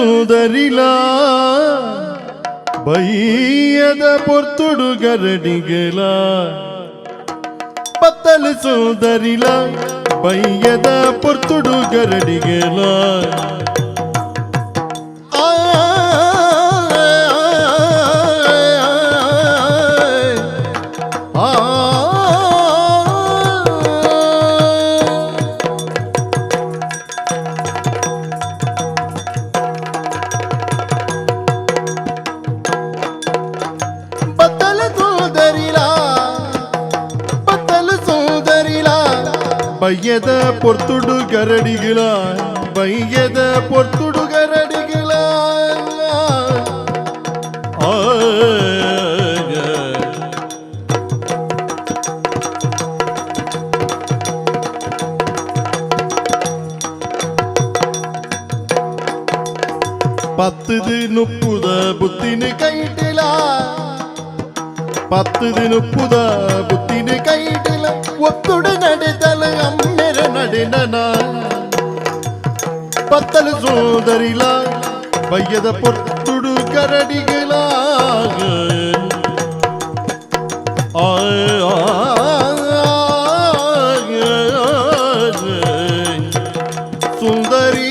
ಸುಂದರಿಲ ಬೈಯದ ಪೊರ್ತುಡು ಗರಡಿಗೆಲ ಪತ್ತಲು ಸುಂದರಿಲ ಬೈಯದ ಪೊರ್ತುಡು ಗರಡಿಗೆಲ ಬಯ್ಯದ ಪೊರ್ತುಡು ಗರಡಿಗಿಲ ಬಯ್ಯದ ಪೊರ್ತುಡು ಗರಡಿಗಿಲ പത്തത് നുപ്പുത ബുദ്ധിന് കൈട്ടില പത്തത് നുപ്പുത ബുദ്ധിന് കൈട്ടില ഒത്തുടു ನಡೆದಲ నా பத்தலு சோதரிலாய் வையத பொத்துடு கரடிகளாக. சுந்தரி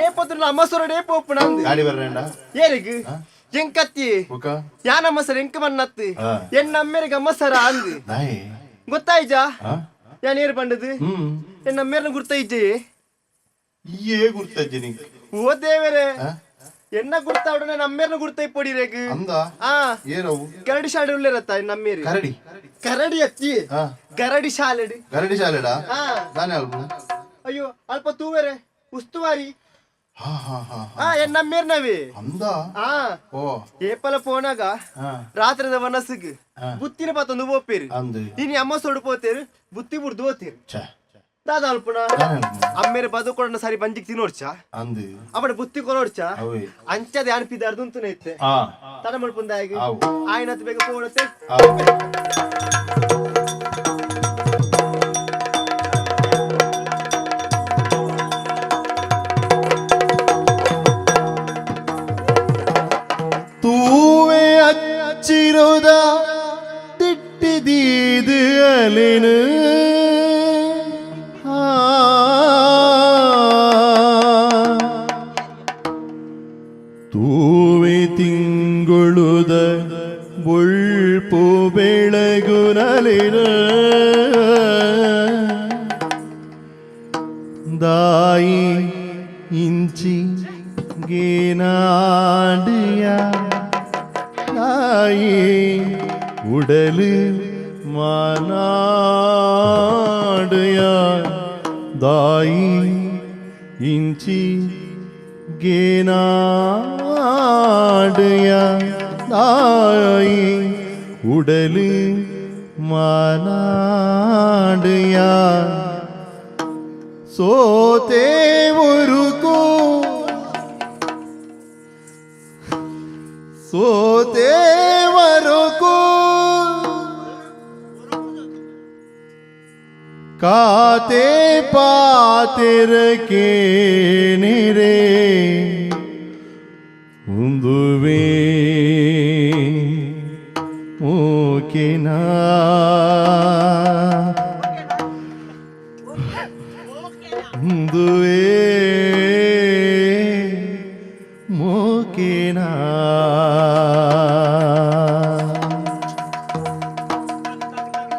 ఏ పొద్దున అమ్మసరుడే పోపునా గాడి వరండా ఏరికి ಎಂಕತ್ತಿ ಯಾನ್ ನಮ್ಮ ಸರ್ ಎಂಕ ಎನ್ನ ಅಮ್ಮೇರಿಗೆ ಅಮ್ಮ ಅಂದಿ. ಅಂದು ಯಾನ ಯಾನ್ ಏರ್ ಬಂಡದು ಎನ್ನ ಅಮ್ಮೇರ್ನ ಗುರ್ತಾಯ್ಜೆ? ಏ ಗುರ್ತಾಯ್ಜೆ ನಿಂಗೆ. ಓ ದೇವರೇ. ಎನ್ನ ಗುರ್ತಾ ಉಡನೆ ನಮ್ಮೇರ್ನ ಗುರ್ತೈ ಪೊಡಿ ರೇಗ. ಅಂದ? ಆ. ಏನವು ಕರಡಿ ಶಾಲೆ ಉಳ್ಳೆ ರತ್ತ ನಮ್ಮೇರಿ ಕರಡಿ. ಕರಡಿ ಅತ್ತಿ. ಕರಡಿ ಶಾಲೆಡಿ. ಕರಡಿ ಶಾಲೆಡಾ? ನಾನೇ ಅಲ್ಪ ಅಯ್ಯೋ ಅಲ್ಪ ತೂವೆರೆ. ಉಸ್ತುವಾರಿ. ಎನ್ನ ಮೀರ್ನವಿ ಏಪಲ ಫೋನಾಗ ರಾತ್ರಿದ ಮನಸ್ಸಿಗೆ ಬುತ್ತಿನ ಪಾತ ಒಂದು ಒಪ್ಪಿರಿ ಇನ್ನು ಅಮ್ಮ ಸೊಡು ಪೋತೇರಿ ಬುತ್ತಿ ಬುಡ್ದು ಓದ್ತೀರಿ ದಾದ ಅಲ್ಪುಣ ಅಮ್ಮೇರೆ ಬದುಕೊಂಡ ಸರಿ ಬಂಜಿಗೆ ತಿನ್ನೋಡ್ಚಾ ಅವಡ ಬುತ್ತಿ ಕೊಲೋಡ್ಚಾ ಅಂಚದೆ ಅನ್ಪಿದ ಅರ್ದುಂತನೇ ಇತ್ತೆ ತಡ ಮಾಡ್ಪುಂದಾಗಿ ಆಯ್ನತ್ ಬೇಗ ಪೋಡತ್ತೆ काते पातिर के निरे। ఉందువే ఓకేనా ఉందువే మోకేనా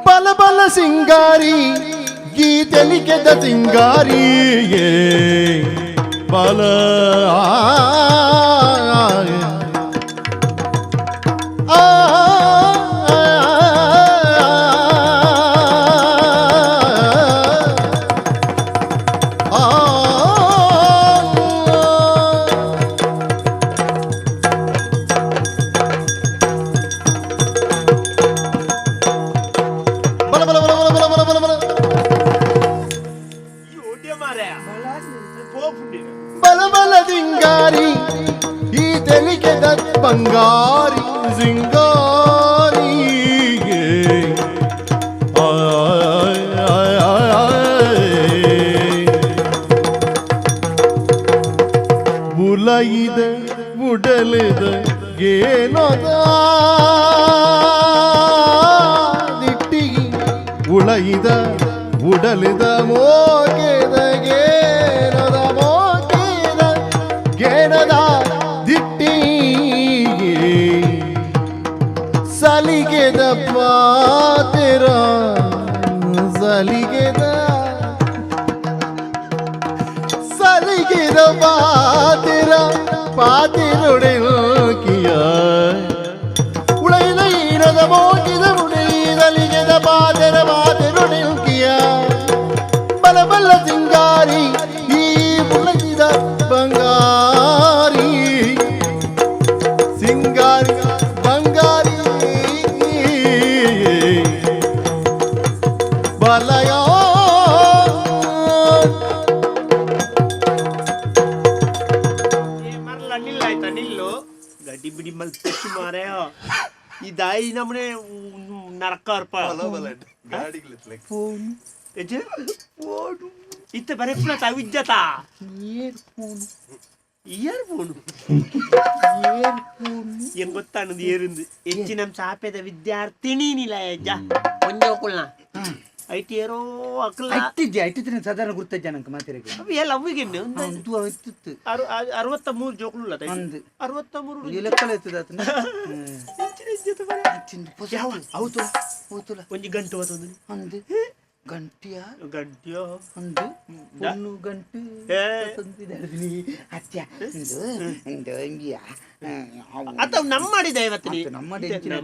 బల బల సింగారి ಬಲಿಕೆದ ಸಿಂಗಾರಿಯೇ ಬಲ ಆ ಪಾತಿರ ಸಲಿಗೆದ ಸಲಿಗೆದ ಪಾತಿರ ಪಾತಿರುಡಿಲ್ ಮಲ್ಪಿ ಮಾರೇ ಈ ದಾಯಿ ನಮ್ಮನೆ ನರಕ ಅರ್ಪ ಫೋನ್. ಎಜ್ಜೆ? ಓಡು ಇತ್ತೆ ಬರೀ ಪುನಃ ತಾವಿಜ್ಜತ year phone. Year phone? Year phone. ಏನ್ ಗೊತ್ತಾನದು ಏರುಂದು? ಹೆಚ್ಚಿನ ಸಾಪೆದ ವಿದ್ಯಾರ್ಥಿನಿ ನಿಲ ಅಜ್ಜ ಒಂದೇ ಒಕ್ಕುಲ್ನ ಐ ಟಿ ಏರೋ ಅಕ್ಕಲ್ಲ ಐತಿದ್ದೆ ಐತಿದ್ರೆ ಸಾಧಾರಣ ಗುರ್ತಜ್ಜ ನಂಗೆ ಮಾತಿರಗೆ ಅವು ಎಲ್ಲ ಅವಿಗೆಣ್ಣೆ ಒಂದು ಅದು ಐತಿತ್ತು. ಅರು ಅರವತ್ತ ಮೂರು ಜೋಕುಲ್ಲ ಒಂದು. ಅರವತ್ತ ಮೂರು ಈ ಲೆಕ್ಕಲ ಎತ್ತದ ಆತನ? ಯಾವ ಹೌದು ಹೌದು ಒಂಜಿ ಗಂಟು ಒಂದು. ಗಂಟಿಯ ಗಂಟೆಯೋ ಒಂದು ಒಂದು ಗಂಟು ಏ. ತಂದಿದ್ದಾರ್ನಿ. ಅತ್ಯ ಇದು ಇದು ಹಿಂಗಿಯ ಅಥವಾ ನಮ್ಮ ಮಾಡಿದ ಇವತ್ತು ನೀ ನಮ್ಮ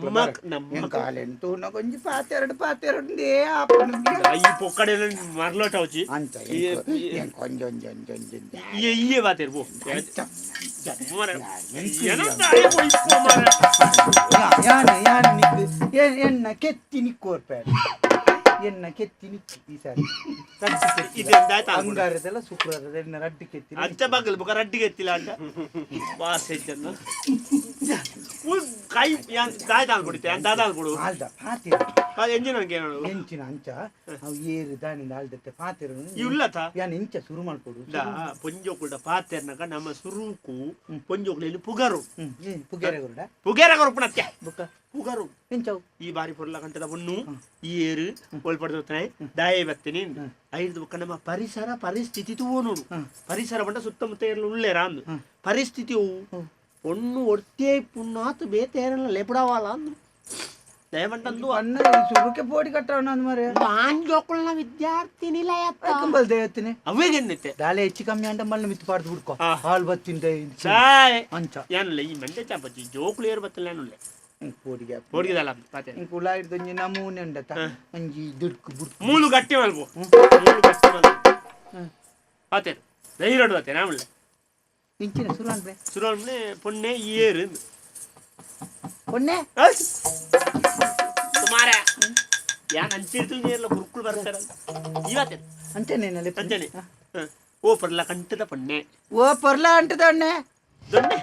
ನಮ್ಮ ನಮ್ಮ ಕಾಲೆಂಟು ನಗೊಂಜಿ ಪಾತೆರಡು ಪಾತೆರಡು ಆಪಣ ಈ ಪೊಕ್ಕಡೆ ಮರ್ಲೋಟ ಅವಚಿ ಅಂತ ಈ- ಕೊಂಜ ಒಂಜ ಒಂಜ ಒಂಜ ಒಂಜ ಇಯೆ ಇಯೆ ಬಾತೇರ್ ಪೋ ಆಯ್ತಾ. ಮರ ಎಂತ ಏನೋ ದಾರಿ ಪೋಯ್ಪೋ ಮರ ಯಾ- ಯಾನ ಯಾನ ನಿಕ್ಕು ಎ- ಎನ್ನ ಕೆತ್ತಿ ನಿಕ್ಕೋರ್ಪೇಡ ಎನ್ನ ಕೆತ್ತಿ ನಿಕ್ಕು ಈ ಸಾರಿ. ರಡ್ಡಿ ಕೆತ್ತಿ. ಇದು ಎಂದಾಯ್ತು ಅಂಗಾರದೆಲ್ಲ ಶುಕ್ರವಾರದ ಎನ್ನ ರಡ್ಡಿ ಕೆತ್ತಿ ಅಂಚ ಬಗ್ಗಲ್ ಬುಕ ರಡ್ಡಿ ಕೆತ್ತಿಲ್ಲ ಅಂತ ಬಾಸ್ ಹೆಚ್ಚನ್ನ ಫುಲ್ ಕೈ ದಾಯ್ತ ಆಗ್ಬಿಡುತ್ತೆ ಅಂತ ದಾದ ಅನ್ಕೊಡು. ಆಲ್ದ ಪಾತಿರ. ಎಂಜಿನ ಅನ್ಕೆ ನೋಡು ಎಂಚಿನ ಅಂಚ ಅವು ಏರು ದಾನಿಂದ ಆಲ್ದತ್ತೆ ಪಾತಿರ ಇಲ್ಲತ ಯಾನ್ ಇಂಚ ಶುರು ಮಾಡ್ಕೊಡು. ದ ಪೊಂಜೋಕುಲ್ಡ ಪಾತೆರ್ನಕ ನಮ್ಮ ಸುರೂಕು ಪೊಂಜೋಕುಲಲ್ಲಿ ಪುಗರು. ಹ್ಮ್ ಏನ್ ಪುಗೇರೆ ಗುರುಡ? ಪುಗೇರ ಕೊರಪುಣತ್ಯ ಬುಕ್ಕ. ಪುಗರು. ಎಂಚವು? ಈ ಬಾರಿ ಪೊರ್ಲ ಕಂಟದ ಬಣ್ಣು ಈ ಏರು ಒಳಪಡ್ತಾರೆ ದಾಯ ಬರ್ತೇನೆ ಐದು ನಮ್ಮ ಪರಿಸರ ಪರಿಸ್ಥಿತಿ ತೂವೋ ನೋಡು. ಪರಿಸರ ಬಂಡ ಸುತ್ತಮುತ್ತ ಇರಲು ಉಳ್ಳೇರ ಅಂದು ಪರಿಸ್ಥಿತಿ ಒಣ್ಣು ಒಟ್ಟೇ ಪುಣ್ಣಾತು ಬೇತೇರಲ್ಲ ಲೆಪಡಾವಲ್ಲ ಅಂದು ದಯಮಂಟಂದು ಅನ್ನ ಸುರುಕೆ ಪೋಡಿ ಕಟ್ಟವನ ಮರೆ. ಆಂಜೋಕುಳ್ನ ವಿದ್ಯಾರ್ಥಿ ನಿಲಯ ಕಂಬಲ್ ದೇವತ್ತಿನಿ ಅವೇಗೆನ್ನಿತ್ತೆ ದಾಲೆ ಹೆಚ್ಚು ಕಮ್ಮಿ ಅಂಡ ಮಲ್ಲ ಮಿತ್ತು ಪಾಡ್ದು ಬಿಡ್ಕೋ ಹಾಲು ಬತ್ತಿಂದ ಅಂಚ. ಏನಲ್ಲ ಈ ಮಂಡ್ಯ ಚಾಪಚ್ಚಿ ಜೋಕುಳು ಏರ್ ಬತ್ತಲ್ಲ ಏನಲ್ಲ ಹಿಂಗ್ ಪೋಡಿಗೆ ಹೊಡಿದಲ್ಲ ಪಾತೆ ಹಿಂಗ್ ಕುಲ ಹಿಡ್ದೊಂಜಿ ನಮೂನೆ ಅಂಡತ ಅಂಜಿ ದುಡ್ಕು ಬುಡ್ಕು ಮೂಲು ಗಟ್ಟಿ ಮಲ್ಪು ಮೂಲು ಗಟ್ಟಿ ಮಲ್ಪು ಹ್ಮ್. ಪಾತೆ ಧೈರ್ಯ ಪಾತೆ ನಾಮಲ್ಲ ಇಂಚಿನ ಶುರು ಅನ್ಬೆ ಸುರೊನ್ನೆ ಪೊನ್ನೆ ಈ ಏರು ಒನ್ನೆ ಸುಮಾರ ಯಾನ್ ಅಂಚಿರ್ತು ನೀರ್ಲ ಕುರುಕುಳು ಬರ್ತಾರ ಇವತ್ತೆ ಅಂಚೆನೇನಲ್ಲಿ ಸಂಜನೆ ಓ ಪರ್ಲ ಕಂಟದ ಪೊನ್ನೆ ಓ ಪೊರ್ಲ ಅಂಟದ ಅಣ್ಣೆ ದೊನ್ನೆ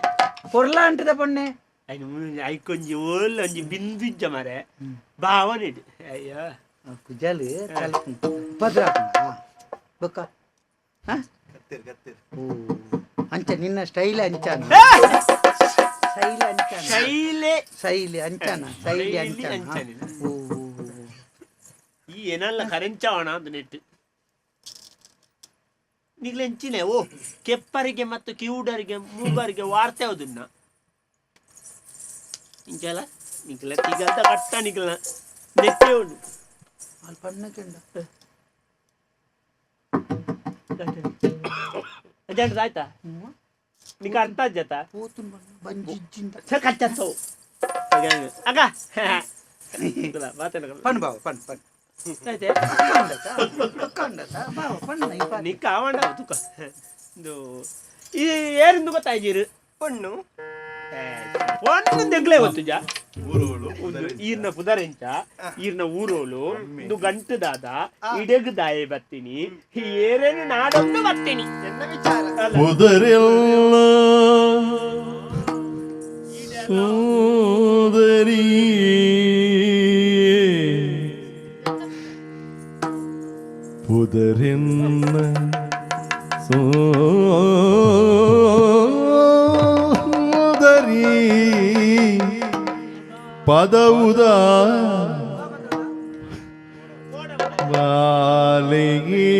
ಪೊರ್ಲ ಅಂಟದ ಬೊಕ್ಕ ಹ? ಓ ಅಂಚ ನಿನ್ನ ಸ್ಟೈಲ್ ಅಂಚಾನ ಸ್ಟೈಲ್ ಅಂಚಾನ ಶೈಲೆ ಶೈಲಿ ಅಂಚಾನ ಶೈಲಿ ಶೈಲಿ ಅಂಚಾನ ಅಂಚಾನ. ಓ ಓ, ಓ, ಓ. ಈ ಏನಲ್ಲ ಕರೆಂಚವಣ ಅಂತ ನೆಟ್ಟು ನಿಗ್ಲೆಂಚಿನೆ ಓ ಕೆಪ್ಪರಿಗೆ ಮತ್ತು ಕಿವುಡರಿಗೆ ಮೂಗರಿಗೆ ವಾರ್ತೆ ಅದನ್ನ ಇಂಕೆಲ್ಲ ನಿಗ್ಲ ತಿಗಲ್ದ ಕಟ್ಟ ನಿಗ್ಲ ನೆಟ್ಟೆ ಉಂಟು ಅಲ್ಲಿ ಪಣ್ಣಕ್ಕೆಂಡ ಅಜೆಂಟ್ ಆಯ್ತಾ ಹ್ಮ್. ನಿಂಗೆ ಅರ್ಥ ಆಜ್ಜತ ಪೋತುನ್ ಬಣ್ಣ ಬಂಜಿಜ್ಜಿಂದ ಕಚ್ಚತ್ತವು ಅಗ ಮಾತಾಡ ಪಣ್ ಬಾವ ಪಣ್ ಪಣ್ ಆಯ್ತೆ ಕಂಡತ ಕಂಡತ ಬಾವ ಪಣ್ಣ ಈ ಪಾತಿ. ನೀ ಕಾವಂಡ ತುಕ ಇದು ಈ ಏರಿಂದು ಗೊತ್ತಾಯ್ಜಿರು ಪಣ್ಣು ಒಂದೊಂದು ಹೆಗ್ಲೆ ಗೊತ್ತುಜ ಒಂದು ಈರ್ನ ಪುದರೆಂಚ ಈರ್ನ ಊರೋಳು ಒಂದು ಗಂಟದಾದ ಇಡಗದಾಯ ಬತ್ತೀನಿ. ಏರೇನು ನಾಡೊಂದು ಬತ್ತೀನಿ. ಎನ್ನ ವಿಚಾರ? ಪುದರೆಲ್ಲ ಸೋದರಿ. ಪುದರಿ பதவுதா வாலகி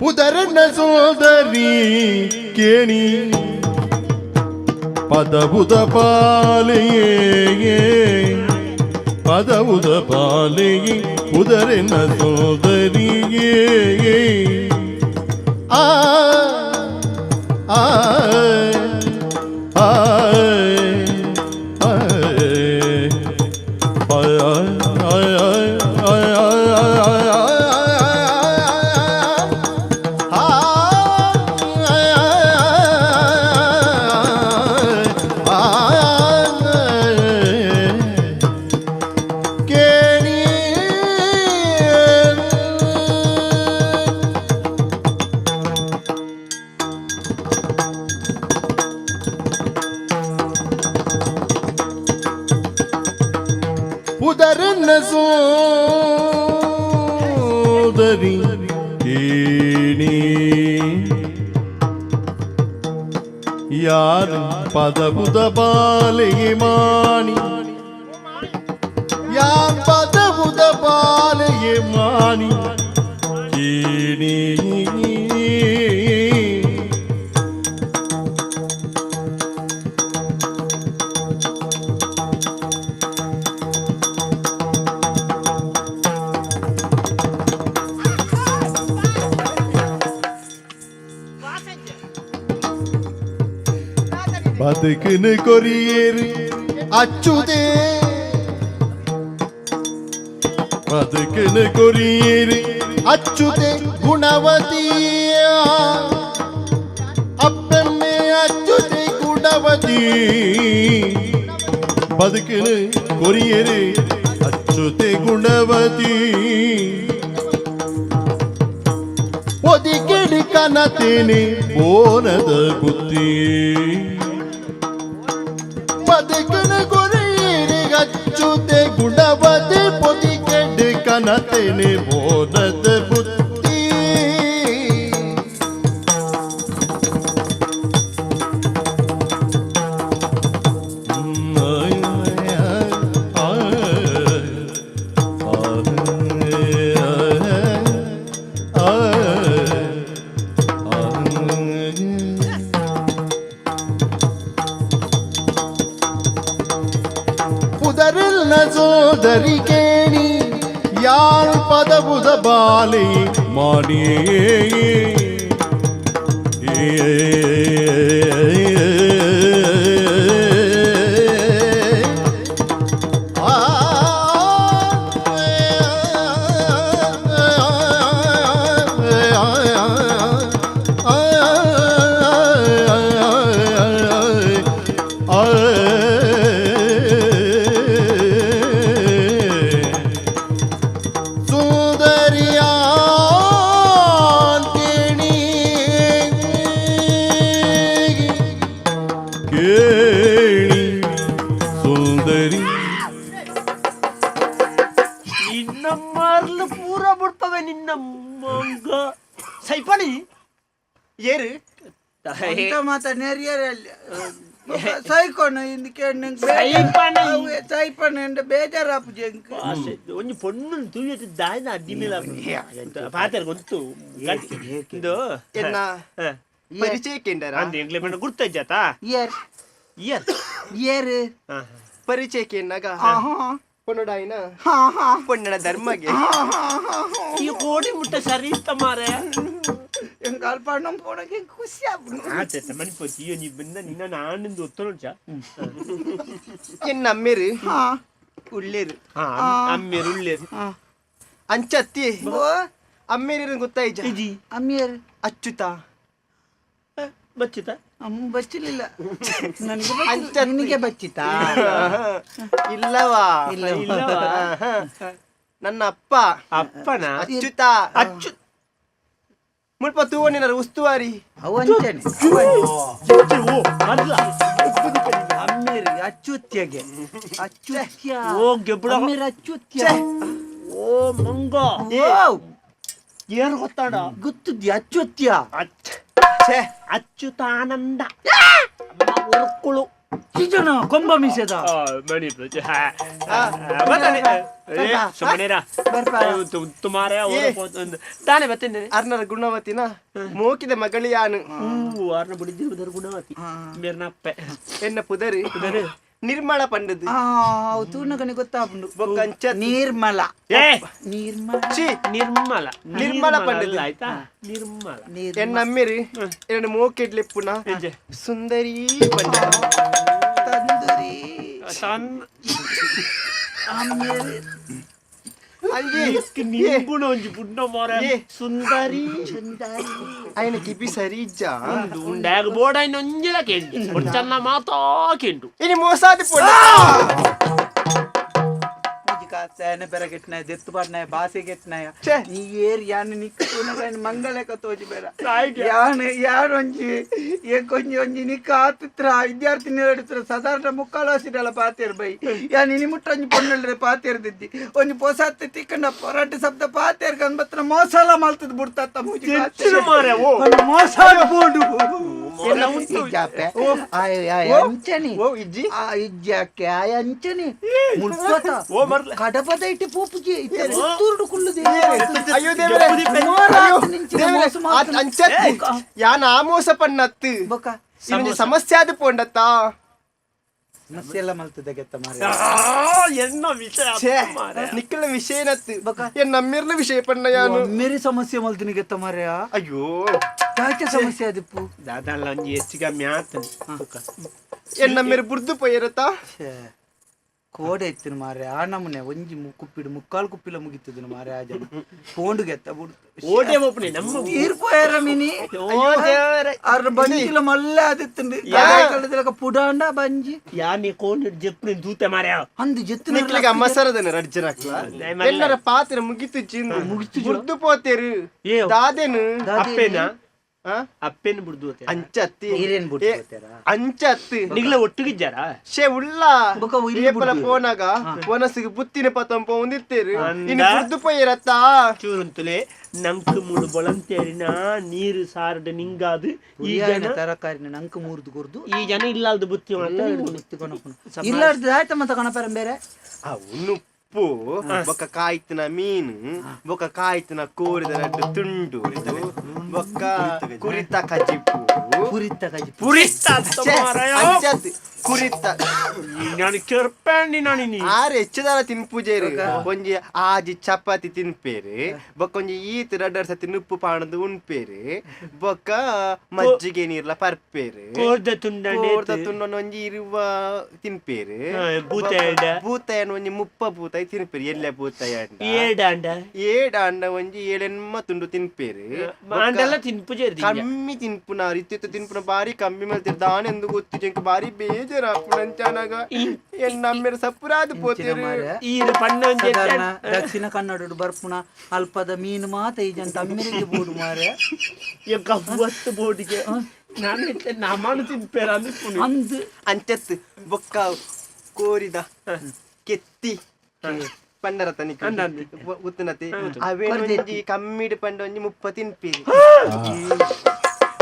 புதரண்ண சோதரி கேணி. பதவுத பாலையே. பதவுத பாலையே புதரண்ண சோதரியே. ஆ யாரும் பதபுத பாலயமானி யாம் பதபுத பாலயமானி கீனே ಮಾಣಿ ಕೇಣಿ ಬದುಕಿನ ಕೊರಿಯೇರಿ ಅಚ್ಚುದೇ ಬದುಕಿನ ಕೊರಿಯೇರಿ ಅಚ್ಚುತೆ ಗುಣವತಿಯ ಅಪ್ಪಮ್ಮೆ ಅಚ್ಚುತೆ ಗುಣವತಿ ಬದುಕಿನ ಕೊರಿಯೇರಿ ಅಚ್ಚುತೆ ಗುಣವತಿ ಒದಿಗಿಡಿ ಕನತೇನೆ ಬೋನದ ಬುದ್ಧಿ ಗುರಿಗಚ್ಚುತೆ ಗುಣವತಿ ಪೊದಿಗೆಡ್ಡೆ ಕನತೇನೆ ಬೋನದ ಬುದ್ಧಿ புதரில் சோதரி கேணி யாழ் பதபுத பாலை மாடியே ಹೇಳಿ ಸುಂದರಿ. ನಿನ್ನ ಮರ್ಲು ಪೂರ ಬಿಡ್ತವೆ ನಿನ್ನ ಮಂಗ. ಸೈಪಾನಿ ಏರು? ಸೈಕೋಣ ಹಿಂದಕ್ಕೆ ಸೈಪಣ. ಎಂಡ ಬೇಜಾರಾಪು ಜಂಕ. ಒಂಜಿ ಪೊಣ್ಣು ತುಯ್ಯತಿ ದಾಯ್ನ ಅಡ್ಡಿ ಮೇಲೆ ಪಾತರ್ ಗೊತ್ತು. ಇದು ಪರಿಚಯಕ್ಕೆ ಅಂದೆ ಎಂಗ್ಲೆ ಗುರ್ತಾಯ್ತಾತಾ ಯಾರು ಇಯರ್ ಇಯರ್ ಇಯರ್ ಪರಿಚಯಕ್ಕೆ ಎನ್ನಗ ಪೊನ್ನಡಾಯಿನ ಹಾ ಹಾ ಪೊನ್ನಡ ಧರ್ಮಗೆ ಈ ಕೋಡಿ ಮುಟ್ಟ ಸರಿ ಇತ್ತ ಮಾರೆ எங்க அல்பாண்டம் போனக்கு குஷியா ಆತ ಮಣಿಪೋತಿ ಅಯ್ಯೋ ನೀ ಬಂದ ನಿನ್ನ ನಾನಿಂದ ಒತ್ತೊಂಚ ಎನ್ನ ಅಮ್ಮೇರು ಉಳ್ಳೇರು ಹಾ ಅಮ್ಮೇರು ಉಳ್ಳೇರು ಅಂಚತ್ತಿ ஓ ಅಮ್ಮೇರು ಗೊತ್ತಾಯ್ಜ ಇಜಿ அம்மியார் ಅಚ್ಚುತ ಬಚ್ಚಿತ? ಅಮ್ಮ ಬಚ್ಚಿಲಿಲ್ಲ ನನಗೆ ಬಚ್ಚಿತ ನಿನಗೆ ಬಚ್ಚಿತಾ? ಇಲ್ಲವಾ? ಇಲ್ಲ. ಇಲ್ಲವಾ? ನನ್ನ ಅಪ್ಪ. ಅಪ್ಪನ? ಅಚ್ಚುತ ಅಚ್ಚು ಮುಲ್ಪ ತೂವಣ್ಣಿನ ಉಸ್ತುವಾರಿ. ಅವು ಅಂಚನೆ ಓ ಅಲ್ಲ. ಅಮ್ಮೇರಿ ಅಚ್ಚುತ್ಯಗೆ. ಅಚ್ಚುತ್ಯ. ಓ ಗೆಬ್ಡ ಅಮ್ಮೇರಿ ಅಚ್ಚುತ್ಯ. ಓ ಮಂಗ. ಓ ಏನ್ ಗೊತ್ತಾಡ? ಗೊತ್ತಿದ್ಯ? ಅಚ್ಚುತ್ಯ. ಅಚ್ಚ. ಛೇ ಅಚ್ಯುತ ಆನಂದ ಉರ್ಕುಳು ಈಜನ ಕೊಂಬ ಮೀಸೆದ ಮಣಿ ಪ್ರಜೆ. ಸುಮ್ಮನೆರಾ. ತುಮಾರೆ ತಾನೇ ಬರ್ತೇನೆ ಅರ್ನರ ಗುಣವತಿನ ಮೋಕಿದ ಮಗಳಿಯಾನು ಅರ್ನ ಆರ್ನ ಬುಡಿದಿರುವುದರ ಗುಣವತಿ ಮೇರ್ನಪ್ಪೆ ಎನ್ನ ಪುದರಿ ನಿರ್ಮಳ ಪಂಡದು ಆ ತೂನಗನಿ ಗೊತ್ತಾಪುಂಡು ಬೊಕ್ಕಂಚ ನಿರ್ಮಲ. ಏ! ನಿರ್ಮಲ. ಛೀ! ನಿರ್ಮಲ. ನಿರ್ಮಲ ಪಂಡಿತ. ಆಯ್ತಾ? ನಿರ್ಮಲ. ಎನ್ನ ಅಮ್ಮಿರಿ ಎನ್ನ ಮೋಕೆಡ್ಲೆಪ್ಪುನ ಪುನಃ ಸುಂದರಿ ಪಂಡ ತಂದೂರಿ. ಸಣ್ಣ ಆಮೇಲೆ ಅಂಗಿ ನಿಂಬುಣ ಒಂಜಿ ಬುಡ್ಡ ಮೊರ ಏ. ಸುಂದರಿ ఆయన కిపి సరిజ్జా ಒಂದು ಉಂಡಾಗ ಸೇನೆ ಬೆರಗಿಟ್ಟ್ನಾಯ್ ದೆತ್ತು ಪೊಡನಾಯ್ ಬಾಸಿ ಕೆಟ್ಟ್ನಾಯ ನೀ ಏರ್ ಯಾನ್ ನಿಕ್ ತೂನ ಪಾಯಿನ ಮಂಗಲೆಕ ತೋಜು ಬೇರ ಯಾನ್ ಒಂಜಿ ಎಕೊ ಒಂಜಿ ಒಂಜಿ ನಿಕ್ ಆತುತ್ತರ ವಿದ್ಯಾರ್ಥಿನೆಡ್ ಸದಾಟ ಮುಕ್ಕಾಲಾ ಸಿಟಲ ಪತೆರ್ ಬೈ. ಯನ್ ಇನ್ ಮುಟ್ರ ಒಂಜಿ ಪೊನ್ನಲ್ಲೆರೆ ಪಾತೆರ್ ದಿದ್ಜಿ ಒಂಜಿ ಪೊಸಾತ್ ತಿಕ್ಕುಂಡ ಪೊರಾಟ ಶಬ್ದ ಪಾತೆರ್ಕನ್ ಬತ್ ರ ಮೋಸಾಲ ಮಲ್ತುದ್ ಬುಡ್ತ ಮೋಸ ಪೋಂಡು ಎಲ್ಲ ಉಂಟು. ಇಜ್ಜಾಪೆ ಆಯ್ ಆಯ್ ಅಂಚನಿ. ಓ ಇಜ್ಜಿ. ಆ ಇಜ್ಜಾಕೆ ಆಯ್ ಅಂಚನಿ. ಮುಳ್ಕೋತ ಓ ಮರ್ಲ ಕಡಪದ ಇಟ್ಟು ಪೂಪುಜಿ ಇತ್ತೆ ಸುತ್ತೂರ್ಡು ಕುಳ್ಳುದೆ. ಅಯ್ಯೋ ದೇವರೇ ಅಂಚತ್ ಯಾನ್ ಆಮೋಸ ಪಣ್ಣತ್ತು. ಸಮಸ್ಯೆ ಆದ ಪೋಂಡತ್ತಾ? ಸಮಸ್ಯೆ ಎಲ್ಲ ಮಲ್ತದೆ ಗೆತ್ತ ಮಾರಿ. ಎನ್ನ ವಿಷಯ ನಿಕ್ಕಲ ವಿಷಯ ನತ್ತು ಬಕ. ಎನ್ನ ನಮ್ಮಿರ್ಲ ವಿಷಯ ಪಣ್ಣ ಯಾನು? ಮೇರಿ ಸಮಸ್ಯೆ ಮಲ್ತಿನಿ ಗೆತ್ತ ಮಾರ್ಯ ಅಯ್ಯೋ. ಯಾಕೆ ಸಮಸ್ಯೆ ದಾದಾ ದಾದಲ್ಲ ಒಂಜಿ ಹೆಚ್ಚು ಕಮ್ಮಿ ಆತನೆ ಎನ್ನ ಮೇರೆ ಬುರ್ದು ಪೋಯಿರತ್ತಾ ಕೋಡೆ ಎತ್ತಿನ ಮಾರೆ ಆ ನಮ್ಮನೆ ಒಂಜಿ ಕುಪ್ಪಿಡು ಮುಕ್ಕಾಲು ಕುಪ್ಪಿಲ ಮುಗಿತದ ಮಾರೆ ಆ ಜನ. ಪೋಂಡು ಗೆತ್ತ ಓಟೆ ಒಪ್ಪನೆ ನಮ್ಮ ತೀರ್ ಪೋಯರ ಮಿನಿ ಅವ್ರ ಬಂಜಿಲ ಮಲ್ಲ ಆದಿತ್ತಂಡು ಕಳೆದಲಕ ಪುಡಾಂಡ ಬಂಜಿ. ಯಾನಿ ಕೋಂಡು ಜೆಪ್ಪು ದೂತೆ ಮಾರೆ ಅಂದು ಜೆತ್ತು ನಿಕ್ಲಿಗೆ ಅಮ್ಮಸರದನೆ ರಡ್ಜರಾಕ್ಲ ಎಲ್ಲರ ಪಾತ್ರ ಮುಗಿತು ಚಿಂದು. ಮುಗಿತು ಮುರ್ದು ಪೋತೇರು. ಏ ದಾದೆನು? ಅಪ್ಪೇನಾ? ಅಪ್ಪೇನ್ ಬಿಡ್ದು ಅಂಚತ್ತಿ ನೀರೇನ್ ಅಂಚ ಅಂಚತ್ತಿ ನಿಗ್ಲ ಒಟ್ಟಿಗಿಜ್ಜಾರ ಶೇ ಉಳ್ಳ. ಏಪಲ ಫೋನಾಗ ಫೋನಸಿಗೆ ಬುತ್ತಿನ ಪತಂಪ ಒಂದಿತ್ತೇರಿ ಇನ್ನು ಬಿಡ್ದು ಪೋಯಿರತ್ತ ಚೂರುಂತುಲೆ ನಂಕು ಮೂರು ಬಳಂತೇರಿನ ನೀರು ಸಾರಡ ನಿಂಗಾದು ಈ ಜನ ತರಕಾರಿನ ನಂಕು ಮೂರ್ದು ಕುರ್ದು ಈ ಜನ ಇಲ್ಲಾಲ್ದು ಬುತ್ತಿ ಇಲ್ಲಾರ್ದು ಆಯ್ತಮ್ಮ ತಗೊಂಡಪ್ಪಾರ ಬೇರೆ. ಅವನು ಉಪ್ಪು ಬೊಕ್ಕ ಕಾಯ್ತಿನ ಮೀನು ಬೊಕ್ಕ ಕಾಯ್ತಿನ ಕೋರಿದ ತುಂಡು ಬೊಕ್ಕ ಕುರಿತ ಕಜಿಪು ಕುರಿತ ಕಜಿ ಪುರಿಸ್ತ ಕುರಿತ ನಾನು ಕೆರ್ಪಂಡಿ ನಾನಿ ಆರು ಹೆಚ್ಚು ದರ ತಿನ್ಪುಜೇರು ಒಂಜಿ ಆಜಿ ಚಪಾತಿ ತಿನ್ಪೇರು ಬೊಕ್ಕ ಒಂಜಿ ಈತ್ ರಡ್ಡರ್ ಸತಿ ನುಪ್ಪು ಪಾಣದು ಉಣ್ಪೇರು ಬೊಕ್ಕ ಮಜ್ಜಿಗೆ ನೀರ್ಲ ಪರ್ಪೇರು ಕೋರ್ದ ತುಂಡ ಒಂಜಿ ಇರುವ ತಿನ್ಪೇರು ಭೂತಾಯಣ್ಣ ಒಂಜಿ ಮುಪ್ಪ ಭೂತಾಯಿ ತಿನ್ಪೇರು ಎಲ್ಲ ಭೂತಾಯಣ್ಣ ಏಡಾಂಡ ಏಡಾಂಡ ಒಂಜಿ ಏಳೆನ್ಮ ತುಂಡು ತಿನ್ಪೇರು ಮಾಂಡ ಇದೆಲ್ಲ ತಿನ್ಪು ಜೇರಿ ಕಮ್ಮಿ ತಿನ್ಪುನ ಇತ್ತಿತ್ತ ತಿನ್ಪುನ ಬಾರಿ ಕಮ್ಮಿ ಮೇಲೆ ತಿರ್ದಾನೆ ಎಂದು ಗೊತ್ತಿ ಜಂಕ ಬಾರಿ ಬೇಜಾರ ಅಪ್ಪನಂಚಾನಾಗ ಎನ್ ನಮ್ಮೆರ ಸಪ್ಪುರಾದ ಪೋತೇರು ಈರು ಪಣ್ಣು ದಕ್ಷಿಣ ಕನ್ನಡ ಬರ್ಪುನ ಅಲ್ಪದ ಮೀನು ಮಾತ ಈ ಜಂತ ಅಮ್ಮಿರಿಗೆ ಬೋಡು ಮಾರೆ ಗವ್ವತ್ತು ಬೋಡಿಗೆ ನಾನು ನಮ್ಮನ್ನು ತಿನ್ಪೇರ ಅಂದ್ರೆ ಅಂದು ಅಂಚತ್ತು ಬೊಕ್ಕ ಕೋರಿದ ಕೆತ್ತಿ ಪಂಡರ ತನಿ ಅಂದಂದು. ಉತ್ತನತಿ ಅವೇ ಒಂಜಿ ಕಮ್ಮಿಡ್ ಪಂಡ ಒಂಜಿ ಮುಪ್ಪ ತಿನ್ಪೀರಿ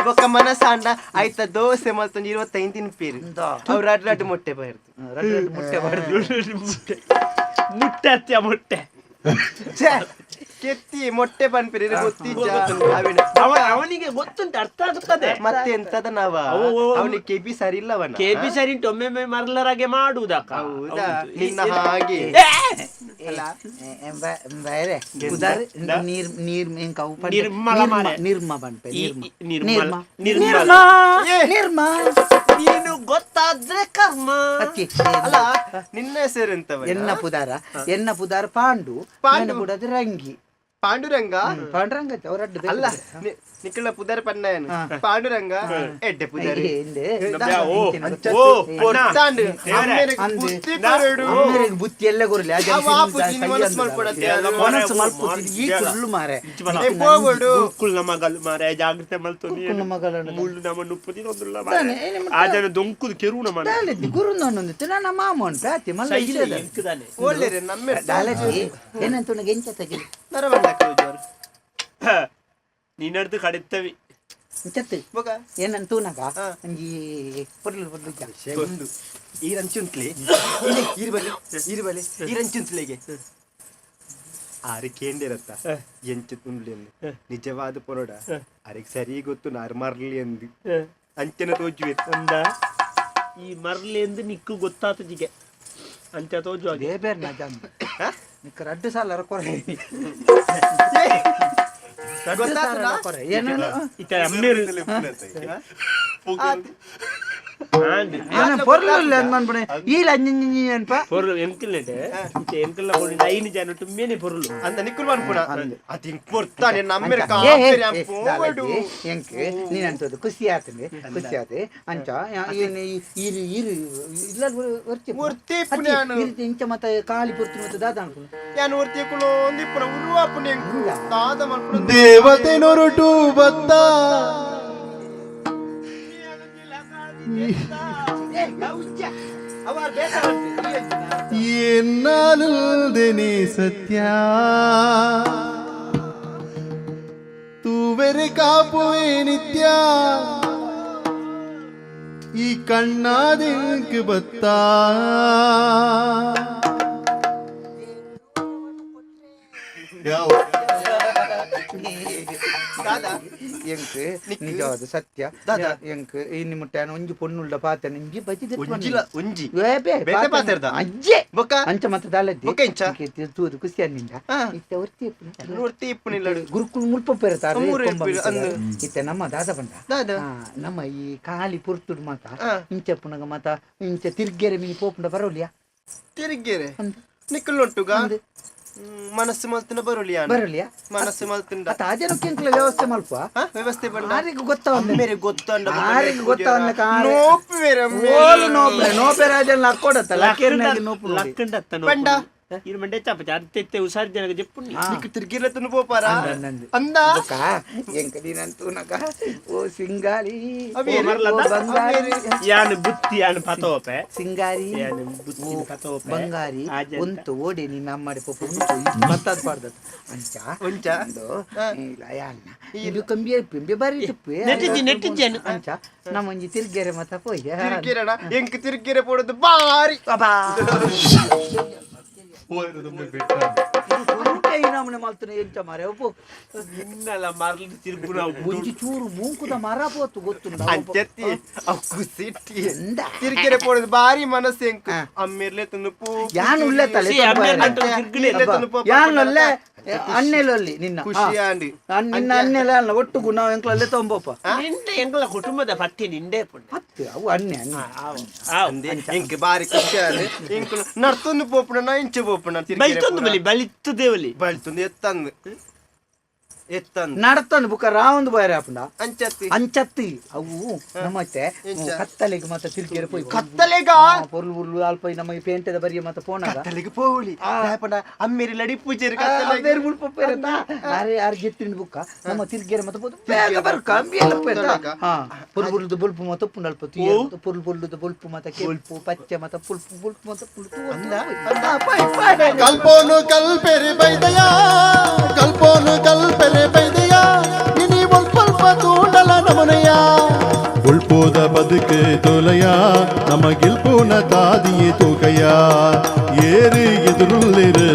ಬೊಕ್ಕ ಮನಸಾಂಡ ಆಯ್ತ ದೋಸೆ ಮಲ್ತೊಂಜಿ ಇರುವತ್ತೈದು ತಿನ್ಪೀರಿ ಅವ್ರು ರಡ್ ರಡ್ ಮೊಟ್ಟೆ ಬಾರ್ದು. ರಡ್ಡು ರಡ್ಡು ಮುಟ್ಟೆ ಬಡ್ದು ಮುಟ್ಟೆ ಮುಟ್ಟೆ. ಮೊಟ್ಟೆ. ಛೇ, ಕೆತ್ತಿ ಮೊಟ್ಟೆ ಪನ್ಪಿರಿ ಗೊತ್ತಿದ್ದ ಅವೇನ ಅವ ಅವನಿಗೆ ಗೊತ್ತುಂಟು ಅರ್ಥ ಆಗುತ್ತದೆ. ಮತ್ತೆ ಎಂತದ ನಾವ? ಅವು, ಅವು, ಅವು. ಅವನಿಗೆ ಕೆಬಿ ಸರಿ ಇಲ್ಲವನ? ಕೆಬಿ ಸರಿ ಒಮ್ಮೆ ಮರಲರಾಗೆ ಮಾಡುವುದಕ್ಕ. ಹೌದಾ? ನಿನ್ನ ಹಾಗೆ. ಬೇರೆ ನೀರ್ ನೀರ್ ನಿರ್ಮಲ ನಿರ್ಮ- ಬನ್ಪೆ ನಿರ್ಮ ನಿರ್ಮಲ. ನಿರ್ಮ. ನಿರ್ಮಲ. ನಿರ್ಮ. ನೀನು ಗೊತ್ತಾದ್ರೆ ಕರ್ಮ. ಅಲ್ಲ ನಿನ್ನ ಹೆಸರು ಎಂತ ಎನ್ನ ಪುದಾರ ಎನ್ನ ಪುದಾರ ಪಾಂಡು. ಪಾಂಡು. ಕೂಡ ರಂಗಿ. పాండురంగ? పాండురంగ చౌరడ్డు అల్ల ನಿಕ್ಕಳ ಪುದರ್ ಪನ್ನಯನ್ ಪಾಂಡುರಂಗ ಎಡ್ಡೆ ಅಂದೆ. ಬುತ್ತಿ ಎಲ್ಲ ಕೊರಲಿ ಮನಸ್ಸು ಮಾರೆ, ಮಲ್ಪುತ್ತಿ ಈ ಮಾರೆ. ಕುಳ್ಳು ಮಾರೆ ಏ, ಹೋಗ್ಬಿಡು. ಕುಳ್ಳ ಮಗಲು ಮಾರೆ ಜಾಗ್ರತೆ ಮಲ್ತೊನಿ ಮುಳ್ಳು ನಮ್ಮ ನುಪ್ಪುದಿ ಒಂದುಲ್ಲ ತಾನೆ, ಏ ನಿಮ್ಮ ಆ ದೊಂಕುದು ಕೆರುಣ ಗುರು ನನ್ನೊಂದಿತ್ತು ನನ್ನ ಮಾಮನ್ ಪ್ಯಾತಿ ಮಲ್ಲ ಇಲ್ಲದ ಎಂಕದಾನೆ ಒಳ್ಳೆರೆ ನಮ್ಮ ಏನಂತ ಗೆಂಚ ತೆಗಿಲಿ ನರವಂಡ ನಿನ್ನಡ್ದು ಕಡೆತ್ತವಿ ಮುಚ್ಚತ್ತೆ. ಏನಂತೂ ನಾಗ. ನಂಗೆ ಬರ್ಲಿ ಬರ್ಲಿ ಒಂದು ಈರಂಚುಂತ್ಲಿ. ಈರು ಬಲಿ ಈರು ಈ ಈರಂಚುಂತ್ಲಿಗೆ. ಆರಿಕೇಂದ ಇರತ್ತ ಎಂಚು ತುಂಬ್ಲಿ ಅಂದು. ನಿಜವಾದ ಪೊರೋಡ. ಅರಿಗೆ ಸರಿ ಗೊತ್ತು ನಾರು ಮರ್ಲಿ ಅಂದು. ಅಂಚನ ತೋಜುವೆ ಅಂದ. ಈ ಮರ್ಲಿ ಎಂದು ನಿಕ್ಕು ಗೊತ್ತಾತ ಜಿಗೆ. ಅಂಚ ತೋಜು ಬೇಬೇರ್ ನಜ ನಿಕ್ಕ ರಡ್ಡು ಸಾಲ ಕೊರ ರಡ್ಡು ಸಾಲ ಈ ಅಮ್ಮೇರು ಆಂಡ್ ಏನು ಪೊರ್ಲು ಇಲ್ಲ ಅಂದ್ ಮನ್ಪಣೆ ಈಲ ಅಂಜಿ ಅನ್ಪ ಪೊರ್ಲು ಎಂಕಲ್ನೆಟೆ ಇತ್ತ ಎಂಕಲ್ಲ ಕೊಂಡು ಐನು ಜನ ತುಮ್ಮೇನೆ ಪೊರ್ಲು. ಅಂತ ನಿಕ್ಕುಲ್ ಮಾಡ್ಪುಣ ಅದು. ಕಾಪೆರಿ ಏ, ಅಂಪು ದಾಲಜ್ಜಿ, ಎಂಕ್ ನೀನ್ ಅಂತದ್ದು ಖುಷಿ ಆತಂದೆ ಖುಷಿ ಆತೆ. ಅಂಚ ಏನು ಈರು ಈರು ಇಲ್ಲ ವರ್ತಿ ಮೂರ್ತಿ ಪುಣ್ಯಾನು ಇಂಚ ಮತ್ತೆ ಕಾಲಿ ಪುರ್ತು ಮತ್ತೆ ದಾದ ಅನ್ಕೊಂಡು. ಯಾನು ಮೂರ್ತಿ ಕುಲೋ ಒಂದಿಪ್ಪುನ ಉರುವ ಪುಣ್ಯ ದಾದ ಮಲ್ಪುಣ ದೇವತೆ ನೊರಟು ಬತ್ತ. ಎನ್ನಾಲುಲ್ದೆನೆ ಸತ್ಯ ತೂವೆರೆ ಕಾಪುವೆ ನಿತ್ಯ ಈ ಕಣ್ಣಾದಿಂಕ್ ಬತ್ತ ಯಾವ ದಾದ ಎಂಕ್ ನಿಜವಾದ ಸತ್ಯ ಎಂಕ್ ಇನ್ನು ಮುಟ್ಟ ಒಂಜಿ ಪೊಣ್ಣುಳ್ಳ ಪಾತ ನಿಂಜಿ ಬಜಿ ಒಂಜಿಲ ಒಂಜಿ ಬೇತೆ ಬೇತೆ ಪಾತೆರ್ದ? ಅಜ್ಜೆ ಬೊಕ್ಕ ಅಂಚ ಮತ್ತೆ ದಾಲಜ್ಜಿ ಬೊಕ್ಕ ಇಂಚ? ತೂದು ಖುಷಿ ಅನ್ನಿಂದ ಹಾ. ಇತ್ತ ವರ್ತಿ ಮೂರ್ತಿ ಇಪ್ಪುನಿಲ್ಲಡು ಗುರುಕುಲ್ ಮುಲ್ಪ ಪೇರತಾರೆ ಮೂರು ಇಪ್ಪು ಅಂದು. ಇತ್ತ ನಮ್ಮ ದಾದ ಬಂದ ದಾದ ಆ, ನಮ್ಮ ಈ ಖಾಲಿ ಪುರ್ತುಡ್ ಮಾತ ಹಾ. ಇಂಚ ಪುನಗ ಮಾತ ಇಂಚ ತಿರ್ಗೆರೆ ಮೀ ಪೋಪುಂಡ ಬರೋಲಿಯಾ ತಿರುಗೇರೆ ಅಂದ್. ನಿಕ್ಕಲ್ ನೊಟ್ಟುಗ ಅಂದ್. ಹ್ಮ್, ಮನಸ್ಸು ಮಲ್ತಿನ ಬರುಳಿಯ ಬರುಳಿಯ? ಬರೋಲಿಯಾ ಮನಸ್ಸು ಮಲ್ತಿಂದ? ಅತ್ತ ಆಜನಕ್ಕೆ ಎಂಕ್ಲ ವ್ಯವಸ್ಥೆ ಮಲ್ಪ? ವ್ಯವಸ್ಥೆ ಬಂದ ಆರಿಗೆ ಗೊತ್ತಾವಂದೆ ಮೇರೆ ಗೊತ್ತಂಡ ಆರಿಗೆ ಗೊತ್ತಾವಂದ ಕಾರೆ. ನೋಪು ಮೇರೆ ಓಲು ನೋಪೆ ನೋಪೆ ರಾಜನ್ ಲಕ್ಕೋಡತ್ತಲ್ಲ ಕೇರ್ನಾಗಿ ನೋಪು. ಲಕ್ಕಂಡತ್ತ ಪಂಡ. ಉಸಾರಿ ಜನಕ್ಕೆ ತಿರ್ಗಿರತ್ತನು ಪೋಪಾರ ಅಂದ್ ಅಂದ್. ಅಂದ? ಅದಕ್ಕ ಎಂಕ ನೀನಂತೂ ನಗ ಓ ಸಿಂಗಾರಿ ಅವಿ ಓ ಮರ್ಲದ? ಬಂಗಾರಿ. ಯಾನ್ ಬುತ್ತಿ ಯಾನ್ ಪತೋಪೆ? ಸಿಂಗಾರಿ ಯಾನ್ ಬುತ್ತಿ ಪತೋಪೆ? ಬಂಗಾರಿ. ಓಡಿ ನಿನ್ನ ಮಾಡಿ ಪಪ್ಪ ಉಂಟು. ಅಂಚ ಒಂದು ಇಲ್ಲ ಯಾನ್ನ. ಇದು ಕಂಬಿ ಪಿಂಬಿ ಬಾರಿ ತುಪ್ಪಿ. ಅನ್ನು. ಅಂಚ ನಮ್ಮ ಒಂಜಿ ತಿರ್ಗೆರೆ ಮತ್ತ ಪೋಯ್ಯ ತಿರ್ಗಿರಣ ಎಂಕ್ ತಿರ್ಗಿರೆ ಪೋಡದು? ಬಾರಿ. ನಮ್ಮನೆ போறதுமே பெட்டர் పొరుకైనామని మళ్తున్నా ఏంటమారే ఓపు నిన్నల మరలు తిరుగునావు కొంచెం చూరు మూకుద మరపోతు గొత్తుందా అంచెత్తి అక్కు సిట్టి తిరిగిరే పోడు భారీ మనసు ఎంకు అమ్మిర్లే తినుపు యాన్ ఉల్లే తలే అమ్మిర్లే తినుపు యాన్ ఉల్లే ಅನ್ನೆಲೊಲ್ಲಿ ನಿನ್ನ. ಖುಷಿ ಆಂಡಿ ಆ, ನಿನ್ನ ಅನ್ನೆಲ್ಲ ಅಲ್ಲ ಒಟ್ಟುಗು ನಾವು ಎಂಕ್ಲಲ್ಲೇ ತೊಂಬಪ್ಪ ನಿಂಡೆ ಎಂಗಳ ಕುಟುಂಬದ ಪಟ್ಟಿ ನಿಂಡೆ ಪುಣ್ಯ. ಹತ್ತು ಅವು ಅನ್ನೆ ಅನ್ನೆ ಅಂದೆ ಎಂಕ್ ಬಾರಿ ಖುಷಿ ಆಂಡಿ ಎಂಕ್ ನರ್ತೊಂದು ಪೋಪುಣ ನಾ ಇಂಚೆ ಪೋಪುಣ ಬಲಿತೊಂದು ಬಲಿ ಬಲಿತ್ತು ದೇವಲಿ. ಎತ್ತಂದು ಎತ್ತಂದು. ನಡತಂದು ಬುಕ್ಕ ರಾವಂದು ಬಾರಿ ಆಪುಂಡ ಅಂಚತ್ತಿ ಅಂಚತ್ತಿ ಅವು ನಮ್ಮತ್ತೆ ಎಂಚ? ಕತ್ತಲೆಗೆ ಮತ್ತೆ ತಿರ್ಗಿರೆ ಪೋಯ್ ಕತ್ತಲೆಗ ಪೊರ್ಲು ಉರ್ಲು ಅಲ್ಪ ನಮಗೆ ಪೇಂಟದ ಬರಿಯ ಮತ್ತೆ ಪೋನಾಗ ಕತ್ತಲೆಗೆ ಪೋವಳಿ ಪಂಡ ಅಮ್ಮೇರಿ ಲಡಿ ಪೂಜೆರಿ ಬೇರೆ ಮುಲ್ಪ ಪೇರತ ಅರೆ ಯಾರು ಗೆತ್ತಿನ ಬುಕ್ಕ ನಮ್ಮ ತಿರ್ಗಿರೆ ಮತ್ತೆ ಪೋದು ಬೇಗ ಬರು ಕಂಬಿ ಎಲ್ಲ ಪೇರತ ಹಾ ಪುಲ್ಪುಲ್ದು ಬುಲ್ಪು ಮತ್ತೆ ಉಪ್ಪು ನಲ್ಪ ತುಯ್ಯ ಮತ್ತೆ ಪುಲ್ ಪುಲ್ದು ಬುಲ್ಪು ಮತ್ತೆ ಕೆಂಪು ಪಚ್ಚೆ ಮತ್ತೆ ಪುಲ್ಪು ಬುಲ್ಪು ಮತ್ತೆ ಪುಲ್ಪು ಕಲ್ಪೋನು ಕಲ್ಪೆರೆ ಬೈದಯ ಕಲ್ಪೋನು ಕಲ್ಪೆರೆ ಬೈದಯ ಇನಿ ಒಲ್ಪ ತೂಂಡಲ ನಮನಯ ಉಳ್ಪೋದ ಬದುಕೆ ತೊಲಯ ನಮಗಿಲ್ಪುನ ತಾದಿಯೇ ತೂಕಯ ಏರು ಎದುರುಲ್ಲಿರು